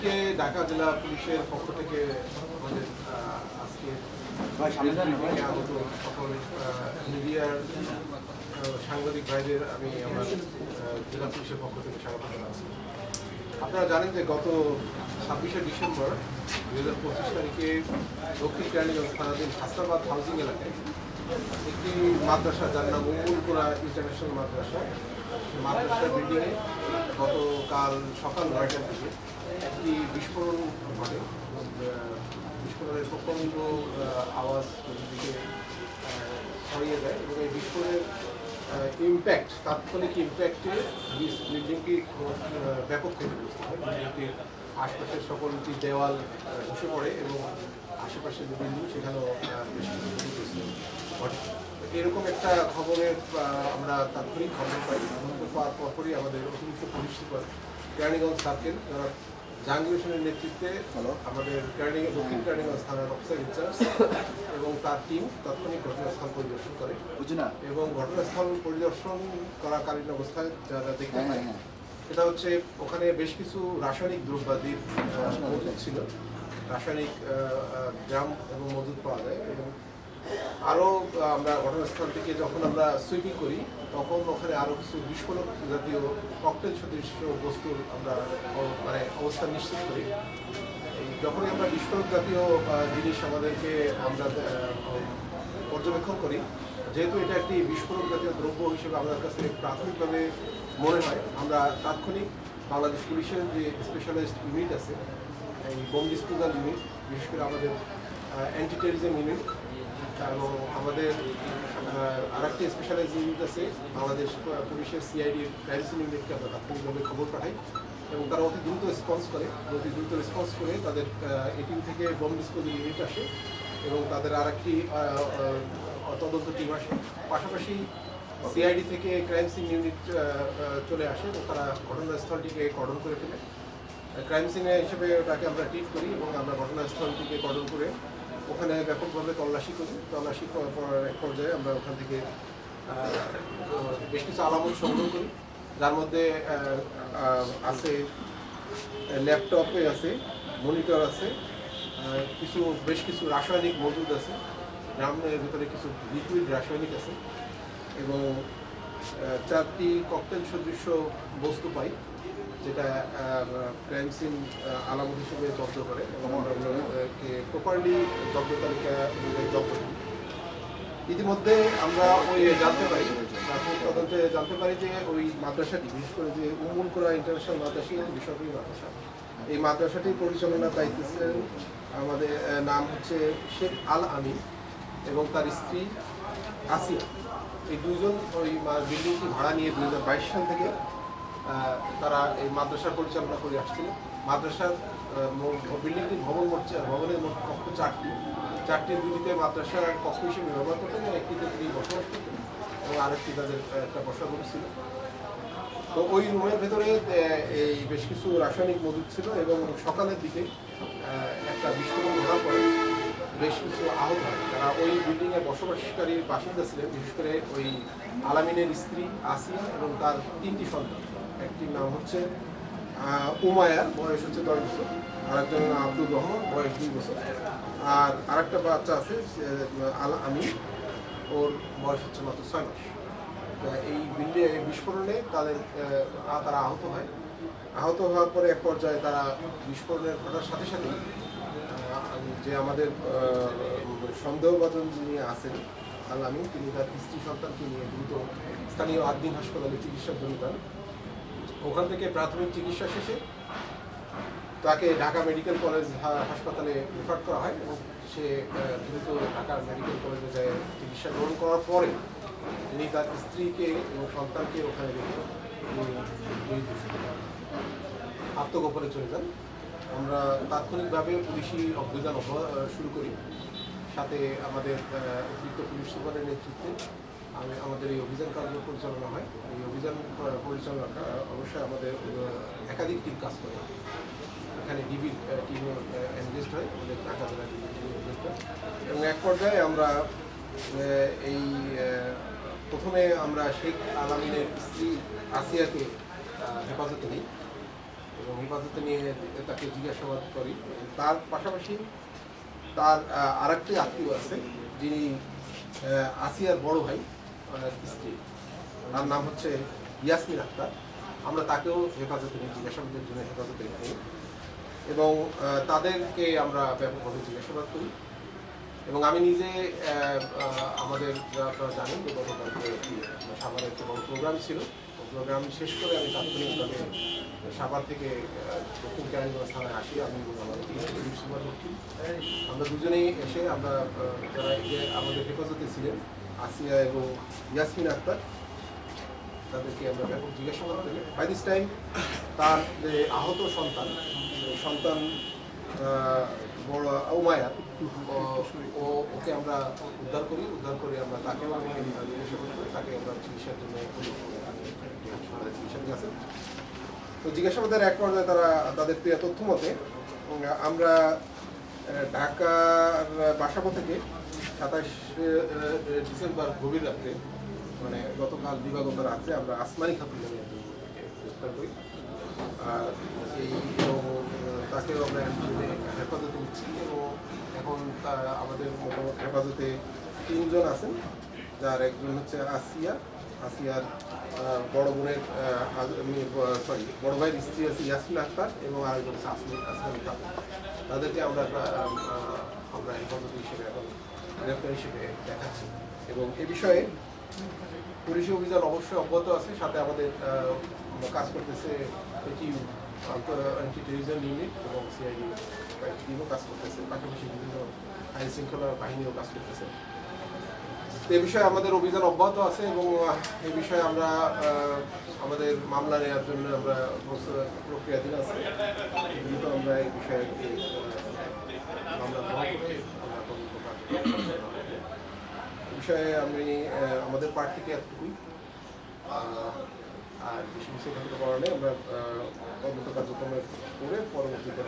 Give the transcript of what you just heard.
সবাইকে ঢাকা জেলা পুলিশের পক্ষ থেকে আমাদের আজকে আগত সকল মিডিয়ার সাংবাদিক ভাইদের আমি আমার জেলা পুলিশের পক্ষ থেকে স্বাগত জানাচ্ছি। আপনারা জানেন যে গত ছাব্বিশে ডিসেম্বর দুই হাজার পঁচিশ তারিখে দক্ষিণ কেরানীগঞ্জ থানাধীন হাসনাবাদ হাউজিং এলাকায় একটি মাদ্রাসা যার নাম উমুলপুরা ইন্টারন্যাশনাল মাদ্রাসা মাদ্রাসার বিল্ডিংয়ে গতকাল সকাল নয়টার দিকে একটি বিস্ফোরণ ঘটে। বিস্ফোরণের প্রচণ্ড আওয়াজ দিকে ছড়িয়ে যায় এবং এই বিস্ফোরণের ইম্প্যাক্ট তাৎক্ষণিক ইম্প্যাক্টে বিল্ডিংটি ব্যাপক ক্ষতিগ্রস্ত বিল্ডিংটির আশপাশের সকলটি দেওয়াল ধসে পড়ে এবং আশেপাশে যে বিল্ডিং সেখানেও বেশ ঘটে। এরকম একটা খবরের আমরা তাৎক্ষণিক খবর পাই। খবর পাওয়ার পরপরই আমাদের অতিরিক্ত পুলিশ সুপার, কেরানীগঞ্জ সার্কেল, যারা জাহাঙ্গীর হোসেনের নেতৃত্বে আমাদের কেরানীগঞ্জ দক্ষিণ কেরানীগঞ্জ থানার অফিসার ইনচার্জ এবং তার টিম তাৎক্ষণিক ঘটনাস্থল পরিদর্শন করে। এবং ঘটনাস্থল পরিদর্শন করাকালীন অবস্থায় যারা দেখতে হ্যাঁ, পাই হ্যাঁ, হ্যাঁ। সেটা হচ্ছে ওখানে বেশ কিছু রাসায়নিক দ্রব্যাদির মজুদ ছিল। রাসায়নিক আহ, এবং মজুদ পাওয়া যায় এবং আরও আমরা ঘটনাস্থল থেকে যখন আমরা সুইপিং করি, তখন ওখানে আরও কিছু বিস্ফোরক জাতীয় ককটেল সদৃশ্য বস্তুর আমরা মানে অবস্থান নিশ্চিত করি। যখনই আমরা বিস্ফোরক জাতীয় জিনিস আমাদেরকে আমরা পর্যবেক্ষণ করি, যেহেতু এটা একটি বিস্ফোরক জাতীয় দ্রব্য হিসেবে আমাদের কাছে প্রাথমিকভাবে মনে হয়, আমরা তাৎক্ষণিক বাংলাদেশ পুলিশের যে স্পেশালাইজড ইউনিট আছে, এই বোম ডিসপোজাল ইউনিট বিশেষ করে আমাদের অ্যান্টি টেরিজম ইউনিট এবং আমাদের আর একটি স্পেশালাইজ ইউনিট আছে, বাংলাদেশ পুলিশের সিআইডির ক্রাইম ইউনিটকে আমরা তাৎক্ষণিকভাবে খবর পাঠাই এবং তারা অতি দ্রুত রেসপন্স করে। অতি দ্রুত রেসপন্স করে তাদের এটিম থেকে বোম ডিসপোজাল ইউনিট আসে এবং তাদের আর একটি তদন্ত টিম আসে। পাশাপাশি সিআইডি থেকে ক্রাইম সিন ইউনিট চলে আসে এবং তারা ঘটনাস্থলটিকে কর্ডন করে ফেলে। ক্রাইম সিনে হিসেবে ওটাকে আমরা ট্রিট করি এবং আমরা ঘটনাস্থলটিকে কর্ডন করে ওখানে ব্যাপকভাবে তল্লাশি করি। তল্লাশি করার পর এক পর্যায়ে আমরা ওখান থেকে বেশ কিছু আলামত সংগ্রহ করি। যার মধ্যে আছে, ল্যাপটপে আছে, মনিটর আছে কিছু, বেশ কিছু রাসায়নিক মজুদ আছে। গ্রামের ভিতরে কিছু লিকুইড রাসায়নিক আছে এবং চারটি ককটেল সদৃশ্য বস্তু পাই, যেটা ক্রাইম সিন আলামত হিসেবে জব্দ করে এবং প্রপারলি জব্দ তালিকা জব্দ ইতিমধ্যে আমরা ওই জানতে পারি তদন্তে জানতে পারি যে ওই মাদ্রাসাটি, বিশেষ করে যে উমুল করা ইন্টারন্যাশনাল মাদ্রাসা এবং বেসরকারি মাদ্রাসা, এই মাদ্রাসাটি পরিচালনার দায়িত্বে আমাদের নাম হচ্ছে শেখ আল আমিন এবং তার স্ত্রী আসিয়া। এই দুজন ওই বিল্ডিংটি ভাড়া নিয়ে দুই হাজার বাইশ সাল থেকে তারা এই মাদ্রাসা পরিচালনা করে আসছিল। মাদ্রাসার বিল্ডিংটি ভবন ভবনের মোট কক্ষ চারটি। চারটি দুটিতে মাদ্রাসার কক্ষ হিসেবে ব্যবহার করতেন একটিতে তিনি বসবাস করতেন এবং আরেকটি তাদের একটা রুম ছিল। তো ওই রুমের ভেতরে এই বেশ কিছু রাসায়নিক মজুদ ছিল এবং সকালের দিকে একটা বিস্ফোরণ ঘটার পরে বেশ কিছু আহত হয়। তারা ওই বিল্ডিংয়ে বসবাসকারী বাসিন্দা ছিলেন, বিশেষ করে ওই আলামিনের স্ত্রী আসিয়া এবং তার তিনটি সন্তান। একটির নাম হচ্ছে উমায়ার বয়স হচ্ছে দশ বছর। আরেকজন নাম আব্দুর রহমান, বয়স দুই বছর। আর আরেকটা বাচ্চা আছে আল আমি ওর বয়স হচ্ছে মাত্র ছয় মাস। এই বিল্ডিং বিস্ফোরণে তাদের তারা আহত হয়। আহত হওয়ার পরে এক পর্যায়ে তারা বিস্ফোরণের ঘটার সাথে সাথেই যে আমাদের সন্দেহভাজন যিনি আছেন, আলামী, তিনি তার স্ত্রী সন্তানকে নিয়ে দ্রুত স্থানীয় আদ্দিন হাসপাতালে চিকিৎসার জন্য যান। ওখান থেকে প্রাথমিক চিকিৎসা শেষে তাকে ঢাকা মেডিকেল কলেজ হাসপাতালে রেফার করা হয় এবং সে দ্রুত ঢাকা মেডিকেল কলেজে যায় চিকিৎসা গ্রহণ করার পরে তিনি তার স্ত্রীকে এবং সন্তানকে ওখানে রেখে আত্মগোপনে চলে যান। আমরা তাৎক্ষণিকভাবে পুলিশি অভিযান শুরু করি। সাথে আমাদের অতিরিক্ত পুলিশ সুপারের নেতৃত্বে আমি, আমাদের এই অভিযান কার্য পরিচালনা হয়। এই অভিযান পরিচালনা অবশ্যই আমাদের একাধিক টিম কাজ করে। এখানে ডিবি টিম এনগেজ হয়। আমাদের ঢাকা জেলা ডিবি টিম এনগেজ হয়। এবং এক পর্যায়ে আমরা এই প্রথমে আমরা শেখ আলামিনের স্ত্রী আসিয়াকে হেফাজতে নিই। এবং হেফাজতে নিয়ে তাকে জিজ্ঞাসাবাদ করি। তার পাশাপাশি তার আহ, আরেকটি আত্মীয় আছে যিনি আসিয়ার বড় ভাই স্ত্রী। তার নাম হচ্ছে ইয়াসমিন আক্তার। আমরা তাকেও হেফাজতে নিই জিজ্ঞাসাবাদের জন্য হেফাজতে নিই। এবং তাদেরকে আমরা ব্যাপকভাবে জিজ্ঞাসাবাদ করি। এবং আমি নিজে আমাদের আপনারা জানেন যে গতকালকে একটি সাভারে একটি বড় প্রোগ্রাম ছিল। প্রোগ্রাম শেষ করে আমি তাৎক্ষণিকভাবে সাভার থেকে দক্ষিণ কেরানীগঞ্জ থানায় আসি, আমি আমরা দুজনেই এসে, আমরা যারা আমাদের হেফাজতে ছিলেন, আসিয়া এবং ইয়াসমিন আক্তার, তাদেরকে আমরা ব্যাপক জিজ্ঞাসাবাদ করি বাই দিস টাইম তার যে আহত সন্তান সন্তান বড় উমায়া ও- ওকে আমরা উদ্ধার করি, উদ্ধার করে আমরা করি তাকে আমরা চিকিৎসার জন্য বলি। একটি হাসপাতালে চিকিৎসা আছে তো জিজ্ঞাসাবাদের এক পর্যায়ে তারা তাদের প্রিয় তথ্য মতে আমরা ঢাকার বাসাবো থেকে সাতাশে ডিসেম্বর গভীর রাত্রে মানে গতকাল দিবাগত রাত্রে আমরা আসমানি খাতুন নামে গ্রেফতার করি। আর এই তাকেও আমরা হেফাজতে নিচ্ছি এবং এখন আমাদের মোটামুটি হেফাজতে তিনজন আছেন, যার একজন হচ্ছে আসিয়া আসিয়ার বড় বোনের সরি বড় ভাইয়ের স্ত্রী আছে ইয়াসমিন আক্তার এবং আরেকজন আসমানি খাতুন তাদেরকে আমরা আমরা হেফাজতে হিসেবে এখন গ্রেফতার হিসেবে দেখাচ্ছি। এবং এ বিষয়ে পুলিশি অভিযান অবশ্যই অব্যাহত আছে, সাথে আমাদের কাজ করতেছে এটি অ্যান্টি ইউনিট এবং সিআইডি কাজ করতেছে, পাশাপাশি বিভিন্ন আইন শৃঙ্খলা বাহিনীও কাজ করতেছে। এ বিষয়ে আমাদের অভিযান অব্যাহত আছে এবং এ বিষয়ে আমরা আমাদের মামলা নেওয়ার জন্য আমরা প্রক্রিয়াধীন আছে। কিন্তু আমরা এই বিষয়ে বিষয়ে আমি আমাদের পার্ট থেকে এতটুকুই আর বেশি কিছু এখান থেকে করা নেই। আমরা তদন্ত কার্যক্রম করে পরবর্তীতে।